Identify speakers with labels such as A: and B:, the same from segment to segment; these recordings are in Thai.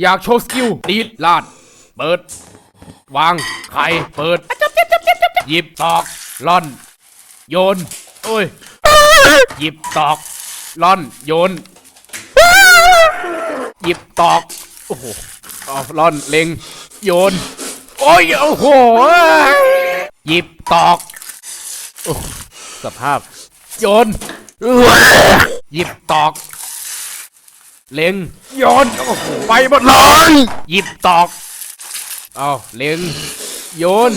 A: อยากโชว์สกิลดีดลาด เปิด วาง ไข่ เปิด หยิบตอก ล่อน โยนโอ้ย หยิบตอก ล่อน โยน หยิบตอก โอ้โหเอาล่อน เล็ง โยน โอ้ย โอ้โห หยิบตอกโอ้สภาพ โยน หยิบตอก เล็งโยนโอ้โหไปหมดเลยหยิบตอกเอาเล็งโยน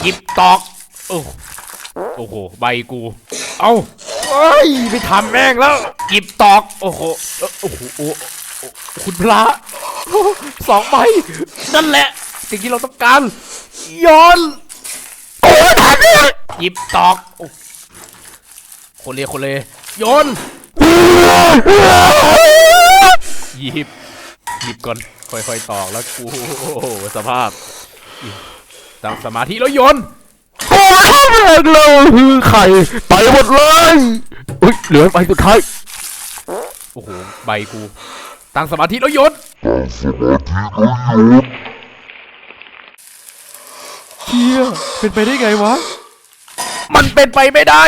A: หยิบตอกโอ้โอ้โหใบกู เอาเอ้ยไปทำแม่งแล้วหยิบตอกโอ้โหเอ้อโอ้โหโอ้โอ้คุณพระโอ้สองใบนั่นแหละ สิ่งที่เราต้องการโยนโอ้ยทันเลยหยิบตอกโอ้คนเลยคนเลยโยน หยิบหยิบก่อน ค่อยๆตอกแล้วกูโอ้โหสภาพตั้งสมาธิแล้วโยน
B: โอ้ยแรงเลยคือไข่ไปหมดเลยอุ้ยเหลือใบสุดท้าย
A: โอ้โหใบกูตั้งสมาธิแล้วโยน
B: เชี่ยเป็นไปได้ไงวะ
A: มันเป็นไปไม่ได้